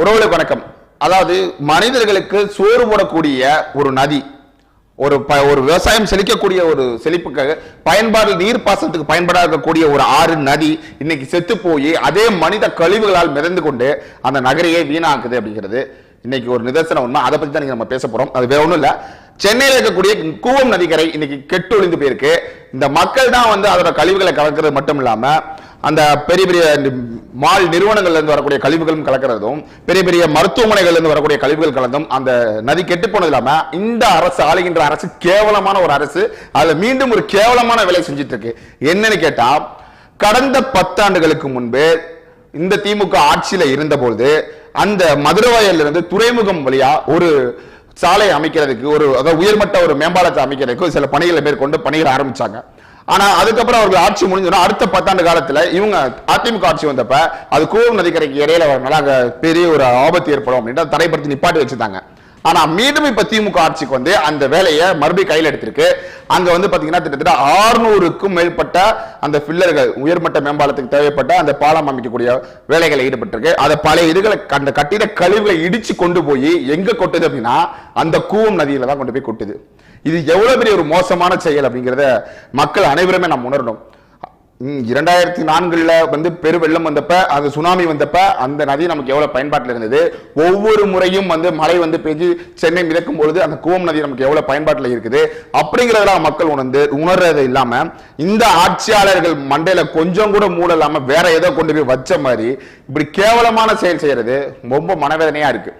உறவுகளுக்கு வணக்கம். அதாவது மனிதர்களுக்கு சோறு போடக்கூடிய ஒரு நதி ஒரு ப ஒரு விவசாயம் செழிக்கக்கூடிய ஒரு செழிப்புக்காக பயன்பாடு நீர் பாசனத்துக்கு பயன்பாடாக இருக்கக்கூடிய ஒரு ஆறு நதி இன்னைக்கு செத்து போய் அதே மனித கழிவுகளால் மிதந்து கொண்டு அந்த நகரையே வீணாக்குது அப்படிங்கிறது இன்னைக்கு ஒரு நிதர்சனம் உண்மை. அதை பற்றி தான் நம்ம பேச போகிறோம் அது வேற ஒன்றும் இல்லை. சென்னையில் இருக்கக்கூடிய கூவம் நதிக்கரை இன்னைக்கு கெட்டு ஒழிந்து போயிருக்கு. இந்த மக்கள் தான் வந்து அதோட கழிவுகளை கலக்கிறது மட்டும் இல்லாமல் அந்த பெரிய பெரிய மால் நிறுவனங்கள்லேருந்து வரக்கூடிய கழிவுகளும் கலக்கிறதும் பெரிய பெரிய மருத்துவமனைகள்லேருந்து வரக்கூடிய கழிவுகள் கலந்தும் அந்த நதி கெட்டு போனது இல்லாமல் இந்த அரசு ஆளுகின்ற அரசு கேவலமான ஒரு அரசு அதில் மீண்டும் ஒரு கேவலமான வேலை செஞ்சுட்டு இருக்கு என்னன்னு கேட்டால் கடந்த பத்தாண்டுகளுக்கு முன்பு இந்த திமுக ஆட்சியில் இருந்தபோது அந்த மதுரவாயல்ல இருந்து துறைமுகம் வழியா ஒரு சாலை அமைக்கிறதுக்கு ஒரு அதாவது உயர்மட்ட ஒரு மேம்பாலத்தை அமைக்கிறதுக்கு சில பணிகளை மேற்கொண்டு பணிகளை ஆரம்பிச்சாங்க. ஆனா அதுக்கப்புறம் அவர்கள் ஆட்சி முடிஞ்சோன்னா அடுத்த பத்தாண்டு காலத்துல இவங்க அதிமுக ஆட்சி வந்தப்ப அது கூவம் நதிக்கரைக்கு இடையில வரனால அங்க பெரிய ஒரு ஆபத்து ஏற்படும் அப்படின்ட்டு தடைப்படுத்தி நிப்பாட்டி வச்சிருந்தாங்க. ஆனா மீண்டும் இப்ப திமுக ஆட்சிக்கு வந்து அந்த வேலையை மறுபடியும் கையில் எடுத்திருக்கு. அங்க வந்து பாத்தீங்கன்னா கிட்டத்தட்ட ஆறுநூறுக்கும் மேற்பட்ட அந்த பில்லர்கள் உயர்மட்ட மேம்பாலத்துக்கு தேவைப்பட்ட அந்த பாலம் அமைக்கக்கூடிய வேலைகளை ஈடுபட்டிருக்கு. அதை பழைய இதுகளை அந்த கட்டிட கழிவுகளை இடிச்சு கொண்டு போய் எங்க கொட்டுது அப்படின்னா அந்த கூவம் நதியில தான் கொண்டு போய் கொட்டுது. இது எவ்வளவு பெரிய ஒரு மோசமான செயல் அப்படிங்கிறத மக்கள் அனைவருமே நாம் உணரணும். இரண்டாயிரத்தி நான்குல வந்து பெருவெள்ளம் வந்தப்ப அது சுனாமி வந்தப்ப அந்த நதி நமக்கு எவ்வளவு பயன்பாட்டில் இருந்தது? ஒவ்வொரு முறையும் வந்து மழை வந்து பெஞ்சு சென்னை மிதக்கும் பொழுது அந்த கூவம் நதி நமக்கு எவ்வளவு பயன்பாட்டில் இருக்குது? அப்படிங்கிறதெல்லாம் மக்கள் உணர்ந்து உணர்றது இல்லாம இந்த ஆட்சியாளர்கள் மண்டையில கொஞ்சம் கூட மூட இல்லாம வேற ஏதோ கொண்டு போய் வச்ச மாதிரி இப்படி கேவலமான செயல் செய்யறது ரொம்ப மனவேதனையா இருக்கு.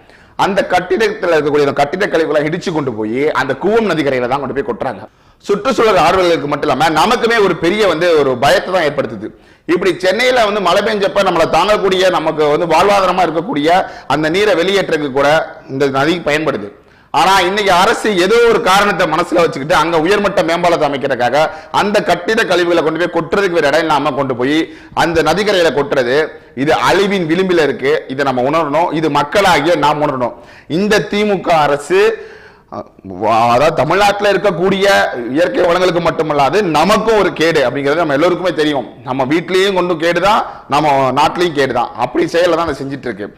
அந்த கட்டிடத்தில் இருக்கக்கூடிய கட்டிட கழிவுகளை இடிச்சு கொண்டு போய் அந்த கூவம் நதிக்கரையில தான் கொண்டு போய் கொட்டுறாங்க. சுற்றுச்சூழல் ஆர்வலர்களுக்கு மட்டும் இல்லாமல் நமக்குமே ஒரு பெரிய வந்து ஒரு பயத்தை தான் ஏற்படுத்துது. இப்படி சென்னையில் வந்து மழை பெஞ்சப்ப நம்மளை தாங்கக்கூடிய நமக்கு வந்து வாழ்வாதாரமாக இருக்கக்கூடிய அந்த நீரை வெளியேற்றதுக்கு கூட இந்த நதி பயன்படுது. ஆனா இன்னைக்கு அரசு ஏதோ ஒரு காரணத்தை மனசுல வச்சுக்கிட்டு அங்க உயர்மட்ட மேம்பாலத்தை அமைக்கிறதுக்காக அந்த கட்டிட கழிவுகளை கொண்டு போய் கொட்டுறதுக்கு வேற இடம் இல்லாம கொண்டு போய் அந்த நதிக்கரையில கொட்டுறது இது அழிவின் விளிம்பில இருக்கு. இதை நம்ம உணரணும். இது மக்களாகிய நாம் உணரணும். இந்த திமுக அரசு அதாவது தமிழ்நாட்டில் இருக்கக்கூடிய இயற்கை வளங்களுக்கு மட்டுமல்லாது நமக்கும் ஒரு கேடு அப்படிங்கிறது நம்ம எல்லோருக்குமே தெரியும். நம்ம வீட்லேயும் கொண்டு கேடுதான் நம்ம நாட்டிலையும் கேடுதான். அப்படி செயலை தான் அதை செஞ்சுட்டு இருக்கு.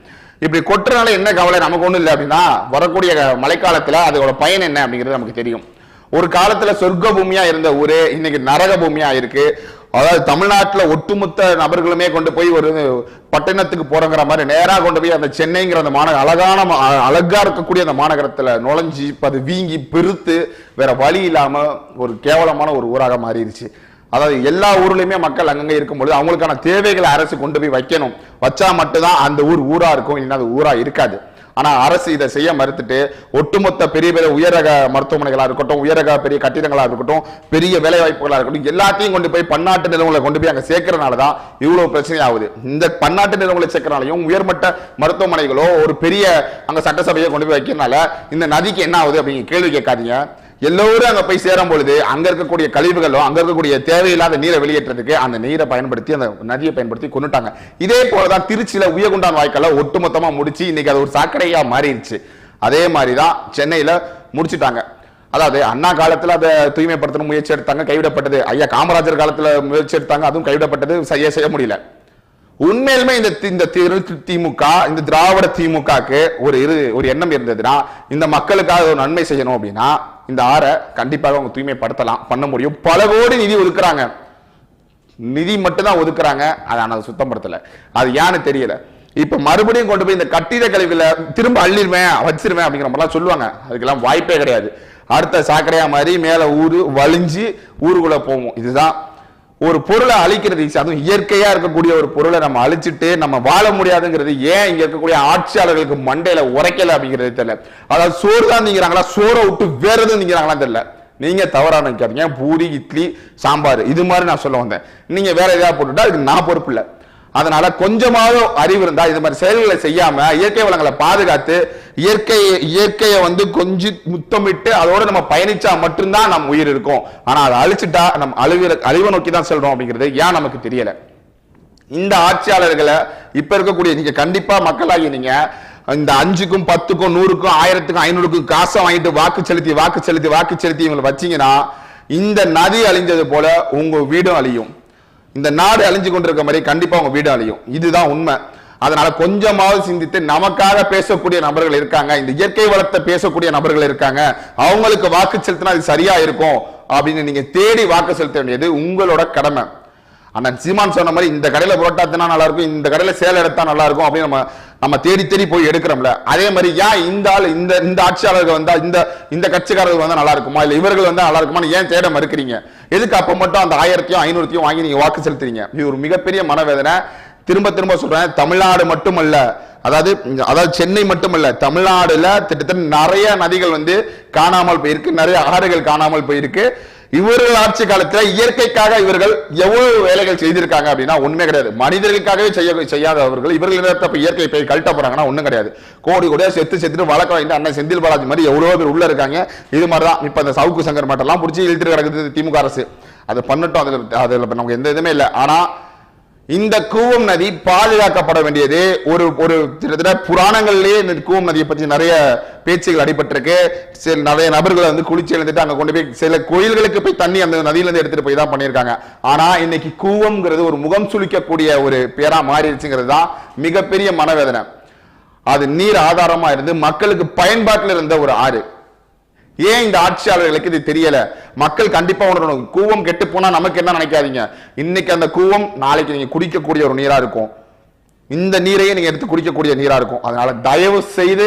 இப்படி கொட்டுறனால என்ன கவலை? நமக்கு ஒன்றும் இல்லை அப்படின்னா வரக்கூடிய மழைக்காலத்தில் அதோட பயன் என்ன அப்படிங்கிறது நமக்கு தெரியும். ஒரு காலத்தில் சொர்க்க பூமியாக இருந்த ஊர் இன்னைக்கு நரக பூமியாக இருக்கு. அதாவது தமிழ்நாட்டில் ஒட்டுமொத்த நபர்களுமே கொண்டு போய் ஒரு பட்டணத்துக்கு போறங்கிற மாதிரி நேராக கொண்டு போய் அந்த சென்னைங்கிற அந்த மாநகர அழகான மா- அழகா இருக்கக்கூடிய அந்த மாநகரத்தில் நுழைஞ்சி இப்போ அது வீங்கி பெருத்து வேற வழி இல்லாமல் ஒரு கேவலமான ஒரு ஊராக மாறிடுச்சு அதாவது எல்லா ஊர்லேயுமே மக்கள் அங்கங்கே இருக்கும்பொழுது அவங்களுக்கான தேவைகளை அரசு கொண்டு போய் வைக்கணும். வச்சா மட்டும்தான் அந்த ஊர் ஊரா இருக்கும் இல்லைன்னா அது ஊரா இருக்காது. ஆனா அரசு இதை செய்ய மறுத்துட்டு ஒட்டுமொத்த பெரிய பெரிய உயரக மருத்துவமனைகளா இருக்கட்டும் உயரக பெரிய கட்டிடங்களா இருக்கட்டும் பெரிய வேலை வாய்ப்புகளா இருக்கட்டும் எல்லாத்தையும் கொண்டு போய் பன்னாட்டு நிறுவனங்களை கொண்டு போய் அங்க சேர்க்கறனால தான் இவ்வளவு பிரச்சனை ஆகுது இந்த பன்னாட்டு நிறுவனங்களை சேர்க்கறனாலையும் உயர்மட்ட மருத்துவமனைகளோ ஒரு பெரிய அங்க சட்டசபையை கொண்டு போய் வைக்கிறனால இந்த நதிக்கு என்ன ஆகுது அப்படிங்கிற கேள்வி கேட்காதீங்க. எல்லோரும் அங்க போய் சேரும் பொழுது அங்க இருக்கக்கூடிய கழிவுகளோ அங்க இருக்கக்கூடிய தேவையில்லாத நீரை வெளியேற்றதுக்கு அந்த நீரை பயன்படுத்தி அந்த நதியை பயன்படுத்தி கொண்டுட்டாங்க இதே போலதான் திருச்சியில உயகுண்டான் வாய்க்கால ஒட்டுமொத்தமா முடிச்சு இன்னைக்கு அது ஒரு சாக்கடையா மாறிடுச்சு அதே மாதிரிதான் சென்னையில முடிச்சுட்டாங்க அதாவது அண்ணா காலத்துல அதை தூய்மைப்படுத்தணும் முயற்சி எடுத்தாங்க கைவிடப்பட்டது ஐயா காமராஜர் காலத்துல முயற்சி எடுத்தாங்க அதுவும் கைவிடப்பட்டது செய்ய செய்ய முடியல உண்மையிலுமே இந்த இந்த திரு திமுக இந்த திராவிட திமுகக்கு ஒரு இரு ஒரு எண்ணம் இருந்ததுன்னா இந்த மக்களுக்காக ஒரு நன்மை செய்யணும் அப்படின்னா இந்த ஆறை கண்டிப்பாக அவங்க தூய்மைப்படுத்தலாம். பண்ண முடியும். பல கோடி நிதி ஒதுக்குறாங்க. நிதி மட்டும் தான் ஒதுக்குறாங்க. அதை ஆனால் அதை அது ஏன்னு தெரியல. இப்போ மறுபடியும் கொண்டு போய் இந்த கட்டிட கழிவுகளை திரும்ப அள்ளிடுவேன் வச்சிருவேன் அப்படிங்கிற மாதிரிலாம் சொல்லுவாங்க. அதுக்கெல்லாம் வாய்ப்பே கிடையாது. அடுத்த சாக்கடையா மாதிரி மேலே ஊர் வலிஞ்சு ஊருக்குள்ளே போவோம். இதுதான் ஒரு பொருளை அழிக்கிறது அதுவும் இயற்கையா இருக்கக்கூடிய ஒரு பொருளை நம்ம அழிச்சிட்டு நம்ம வாழ முடியாதுங்கிறது ஏன் இங்க இருக்கக்கூடிய ஆட்சியாளர்களுக்கு மண்டையில உரைக்கல அப்படிங்கிறது தெரியல. அதாவது சோறு தான் நீங்கிறாங்களா? சோறை விட்டு வேற எதுவும் நீங்கிறாங்களா தெரியல. நீங்க தவறா நினைக்காதீங்க. பூரி இட்லி சாம்பார் இது மாதிரி நான் சொல்ல வந்தேன். நீங்க வேற ஏதாவது போட்டுட்டா அதுக்கு நான் பொறுப்பு இல்லை. அதனால கொஞ்சமாவது அறிவு இருந்தா இது மாதிரி செயல்களை செய்யாம இயற்கை வளங்களை பாதுகாத்து இயற்கை இயற்கையை வந்து கொஞ்சம் முத்தமிட்டு அதோட நம்ம பயணிச்சா மட்டும்தான் நம்ம உயிர் இருக்கும். ஆனா அதை அழிச்சிட்டா நம்ம அழிவு அழிவை நோக்கி தான் செல்றோம் அப்படிங்கிறது ஏன் நமக்கு தெரியல? இந்த ஆட்சியாளர்களை இப்ப இருக்கக்கூடிய நீங்க கண்டிப்பா மக்களாகி நீங்க இந்த அஞ்சுக்கும் பத்துக்கும் நூறுக்கும் ஆயிரத்துக்கும் ஐநூறுக்கும் காசை வாங்கிட்டு வாக்கு செலுத்தி வாக்கு செலுத்தி வாக்கு செலுத்தி இவங்களை வச்சீங்கன்னா இந்த நதி அழிஞ்சது போல உங்க வீடும் அழியும். இந்த நாடு அழிஞ்சு கொண்டிருக்க மாதிரி கண்டிப்பா உங்க வீடு அழியும். இதுதான் உண்மை. அதனால கொஞ்சமாவது சிந்தித்து நமக்காக பேசக்கூடிய நபர்கள் இருக்காங்க இந்த இயற்கை வளத்தை பேசக்கூடிய நபர்கள் இருக்காங்க அவங்களுக்கு வாக்கு செலுத்தினா அது சரியா இருக்கும் அப்படின்னு நீங்க தேடி வாக்கு செலுத்த வேண்டியது உங்களோட கடமை. ஆனா சீமான் சொன்ன மாதிரி இந்த கடையில புரோட்டா தின்னா நல்லா இருக்கும் இந்த கடையில சேலை எடுத்தா நல்லா இருக்கும் அப்படின்னு நம்ம நம்ம தேடி தேடி போய் எடுக்கிறோம்ல. அதே மாதிரி ஏன் இந்த ஆள் இந்த இந்த ஆட்சியாளர்கள் வந்தா இந்த இந்த கட்சிக்காரர்கள் வந்தா நல்லா இருக்குமா? இல்ல இவர்கள் வந்தா நல்லா இருக்குமான்னு ஏன் தேட மறுக்கிறீங்க? எதுக்கு அப்ப மட்டும் அந்த ஆயிரத்தையும் ஐநூறுத்தையும் வாங்கி நீங்க வாக்கு செலுத்துறீங்க? இது ஒரு மிகப்பெரிய மனவேதனை. திரும்ப திரும்ப சொல்றேன் தமிழ்நாடு மட்டுமல்ல அதாவது அதாவது சென்னை மட்டுமல்ல தமிழ்நாடுல கிட்டத்தட்ட நிறைய நதிகள் வந்து காணாமல் போயிருக்கு நிறைய ஆறுகள் காணாமல் போயிருக்கு. இவர்கள் ஆட்சி காலத்தில் இயற்கைக்காக இவர்கள் எவ்வளவு வேலைகள் செய்திருக்காங்க அப்படின்னா ஒண்ணுமே கிடையாது. மனிதர்களுக்காகவே செய்ய செய்யாதவர்கள் இவர்கள் நேரத்தை இயற்கை போய் கழட்ட போறாங்கன்னா ஒண்ணும் கிடையாது. கோடி கோடியா செத்து செத்துட்டு வழக்க வாங்கிட்டு அண்ணன் செந்தில் பாலாஜி மாதிரி எவ்வளவு பேர் உள்ள இருக்காங்க. இது மாதிரி தான் இப்ப இந்த சவுக்கு சங்கர் மட்டும் பிடிச்சி இழுத்துட்டு கிடக்குது திமுக அரசு. அதை பண்ணட்டும் அதில் அதில் நமக்கு எந்த இதுவுமே இல்லை. ஆனால் இந்த கூவம் நதி பாதுகாக்கப்பட வேண்டியது. ஒரு ஒரு கிட்டத்தட்ட புராணங்கள்லயே இந்த கூவம் நதியை பற்றி நிறைய பேச்சுகள் அடிபட்டிருக்கு. சில நிறைய நபர்களை வந்து குளிச்சு எழுந்துட்டு அங்கே கொண்டு போய் சில கோயில்களுக்கு போய் தண்ணி அந்த நதியிலேருந்து எடுத்துகிட்டு போய் தான் பண்ணியிருக்காங்க. ஆனால் இன்னைக்கு கூவம்ங்கிறது ஒரு முகம் சுளிக்கக்கூடிய ஒரு பேராக மாறிடுச்சுங்கிறது தான் மிகப்பெரிய மனவேதனை. அது நீர் ஆதாரமாக இருந்து மக்களுக்கு பயன்பாட்டில் இருந்த ஒரு ஆறு. ஏன் இந்த ஆட்சியாளர்களுக்கு இது தெரியல? மக்கள் கண்டிப்பா உணரணும். கூவம் கெட்டு போனா நமக்கு என்ன நினைக்காதீங்க. இன்னைக்கு அந்த கூவம் நாளைக்கு நீங்க குடிக்கக்கூடிய ஒரு நீரா இருக்கும். இந்த நீரையே நீங்க எடுத்து குடிக்கக்கூடிய நீரா இருக்கும். அதனால தயவு செய்து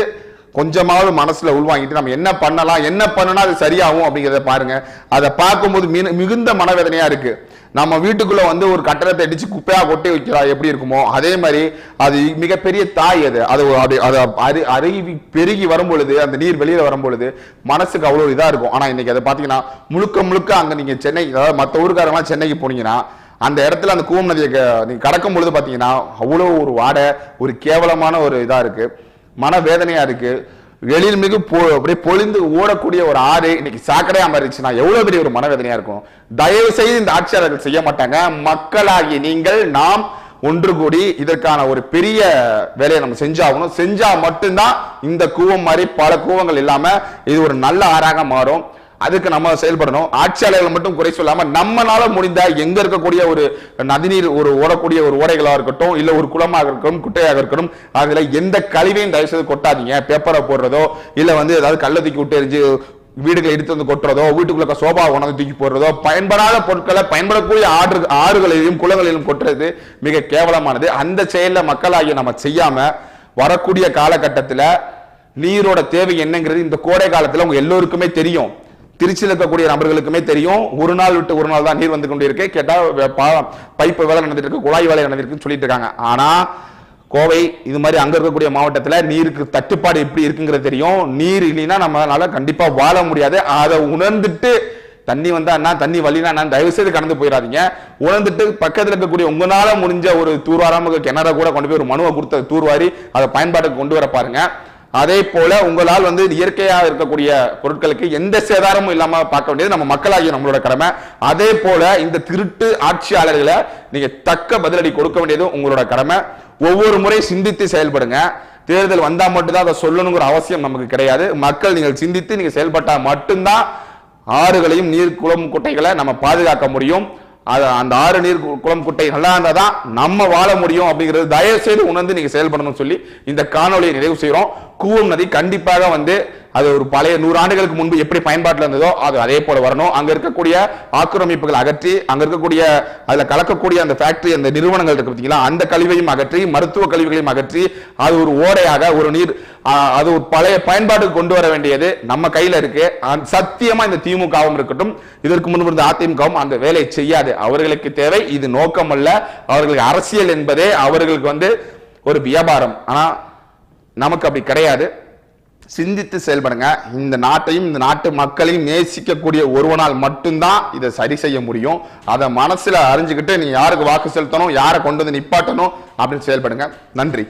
கொஞ்சமாவது மனசுல உள்வாங்கிட்டு நம்ம என்ன பண்ணலாம் என்ன பண்ணனா அது சரியாகும் அப்படிங்கிறத பாருங்க. அதை பார்க்கும்போது மிகுந்த மனவேதனையா இருக்கு. நம்ம வீட்டுக்குள்ளே வந்து ஒரு கட்டடத்தை அடித்து குப்பையாக கொட்டி வைக்கிறா எப்படி இருக்குமோ அதே மாதிரி அது மிகப்பெரிய தாய் அது. அது அது அது அரு அருகி பெருகி வரும்பொழுது அந்த நீர் வெளியில் வரும் பொழுது மனசுக்கு அவ்வளோ இதாக இருக்கும். ஆனால் இன்றைக்கி அதை பார்த்தீங்கன்னா முழுக்க முழுக்க அங்கே நீங்கள் சென்னை அதாவது மற்ற ஊருக்காரங்களாம் சென்னைக்கு போனீங்கன்னா அந்த இடத்துல அந்த கூவம் நதியை க- கடக்கும் பொழுது பார்த்தீங்கன்னா அவ்வளோ ஒரு வாடை ஒரு கேவலமான ஒரு இதாக இருக்குது மன வேதனையாக இருக்குது எழில் மிகு போ அப்படியே பொழிந்து ஓடக்கூடிய ஒரு ஆறு இன்னைக்கு சாக்கடையா மாறிடுச்சுன்னா எவ்வளவு பெரிய ஒரு மனவேதனையா இருக்கும். தயவு செய்து இந்த ஆட்சியாளர்கள் செய்ய மாட்டாங்க. மக்களாகி நீங்கள் நாம் ஒன்று கூடி இதற்கான ஒரு பெரிய வேலையை நம்ம செஞ்சாகணும். செஞ்சா மட்டும்தான் இந்த கூவம் மாதிரி பல கூவங்கள் இல்லாம இது ஒரு நல்ல ஆறாக மாறும். அதுக்கு நம்ம செயல்படணும். ஆட்சியாளர்கள் மட்டும் குறை சொல்லாம நம்மளால முடிந்தா எங்க இருக்கக்கூடிய ஒரு நதிநீர் ஒரு ஓடக்கூடிய ஒரு ஓடைகளாக இருக்கட்டும் இல்ல ஒரு குளமாக இருக்கட்டும் குட்டையாக இருக்கட்டும் அதுல எந்த கழிவையும் தயவு செய்து கொட்டாதீங்க பேப்பரை போடுறதோ இல்ல வந்து ஏதாவது கள்ள தூக்கி விட்டு எரிஞ்சு வீடுகளை எடுத்து வந்து கொட்டுறதோ வீட்டுக்குள்ள சோபா உணவு தூக்கி போடுறதோ பயன்படாத பொருட்களை பயன்படக்கூடிய ஆறு ஆறுகளிலும் குளங்களிலும் கொட்டுறது மிக கேவலமானது. அந்த செயலில் மக்களாகிய நம்ம செய்யாம வரக்கூடிய காலகட்டத்தில் நீரோட தேவை என்னங்கிறது இந்த கோடை காலத்தில் உங்க எல்லோருக்குமே தெரியும். திருச்சியில் இருக்கக்கூடிய நபர்களுக்குமே தெரியும். ஒரு நாள் விட்டு ஒரு நாள் தான் நீர் வந்து கொண்டு இருக்கு கேட்டால் பைப்பு வேலை நடந்துட்டு இருக்கு. குழாய் வேலை நடந்திருக்குன்னு சொல்லிட்டு இருக்காங்க. ஆனா கோவை இது மாதிரி அங்கே இருக்கக்கூடிய மாவட்டத்தில் நீருக்கு தட்டுப்பாடு எப்படி இருக்குங்கிறது தெரியும். நீர் இல்லைன்னா நம்மளால கண்டிப்பாக வாழ முடியாது. அதை உணர்ந்துட்டு தண்ணி வந்தா என்ன தண்ணி வழினா என்ன? தயவு செய்து கடந்து போயிடாதீங்க. உணர்ந்துட்டு பக்கத்தில் இருக்கக்கூடிய உங்களால முடிஞ்ச ஒரு தூர்வாராம கிணற கூட கொண்டு போய் ஒரு மனுவை கொடுத்த தூர்வாரி அதை பயன்பாட்டுக்கு கொண்டு வர பாருங்க. அதே போல உங்களால் வந்து இயற்கையாக இருக்கக்கூடிய பொருட்களுக்கு எந்த சேதாரமும் இல்லாம பார்க்க வேண்டியது நம்ம மக்களாகிய நம்மளோட கடமை. அதே போல இந்த திருட்டு ஆட்சியாளர்களை நீங்க தக்க பதிலடி கொடுக்க வேண்டியது உங்களோட கடமை. ஒவ்வொரு முறை சிந்தித்து செயல்படுங்க. தேர்தல் வந்தா மட்டும்தான் அதை சொல்லணுங்கிற அவசியம் நமக்கு கிடையாது. மக்கள் நீங்கள் சிந்தித்து நீங்க செயல்பட்டா மட்டும்தான் ஆறுகளையும் நீர் குளம் குட்டைகளை நம்ம பாதுகாக்க முடியும். அது அந்த ஆறு நீர் கு- குளம் குட்டை நல்லா இருந்தால் தான் நம்ம வாழ முடியும் அப்படிங்கிறது தயவு செய்து உணர்ந்து நீங்கள் செயல்படணும்னு சொல்லி இந்த காணொலியை நிறைவு செய்கிறோம் கூவம் நதி கண்டிப்பாக வந்து அது ஒரு பழைய நூறு ஆண்டுகளுக்கு முன்பு எப்படி பயன்பாட்டில் இருந்ததோ அது அதே போல வரணும். அங்க இருக்கக்கூடிய ஆக்கிரமிப்புகள் அகற்றி அங்க இருக்கக்கூடிய அதுல கலக்கக்கூடிய அந்த ஃபேக்டரி அந்த நிறுவனங்கள் இருக்கு பார்த்தீங்களா அந்த கழிவையும் அகற்றி மருத்துவ கழிவுகளையும் அகற்றி அது ஒரு ஓடையாக ஒரு நீர் அது ஒரு பழைய பயன்பாட்டுக்கு கொண்டு வர வேண்டியது நம்ம கையில இருக்கு. அ- சத்தியமா இந்த திமுகவும் இருக்கட்டும் இதற்கு முன்பு இருந்த அதிமுகவும் அந்த வேலையை செய்யாது. அவர்களுக்கு தேவை இது நோக்கம் அல்ல அவர்களுக்கு அரசியல் என்பதே அவர்களுக்கு வந்து ஒரு வியாபாரம். ஆனா நமக்கு அப்படி கிடையாது. சிந்தித்து செயல்படுங்க. இந்த நாட்டையும் இந்த நாட்டு மக்களையும் நேசிக்கக்கூடிய ஒருவனால் மட்டும்தான் இதை சரி செய்ய முடியும். அதை மனசில் அறிஞ்சுக்கிட்டு நீ யாருக்கு வாக்கு செலுத்தணும் யாரை கொண்டு வந்து நிப்பாட்டணும் அப்படின்னு செயல்படுங்க. நன்றி.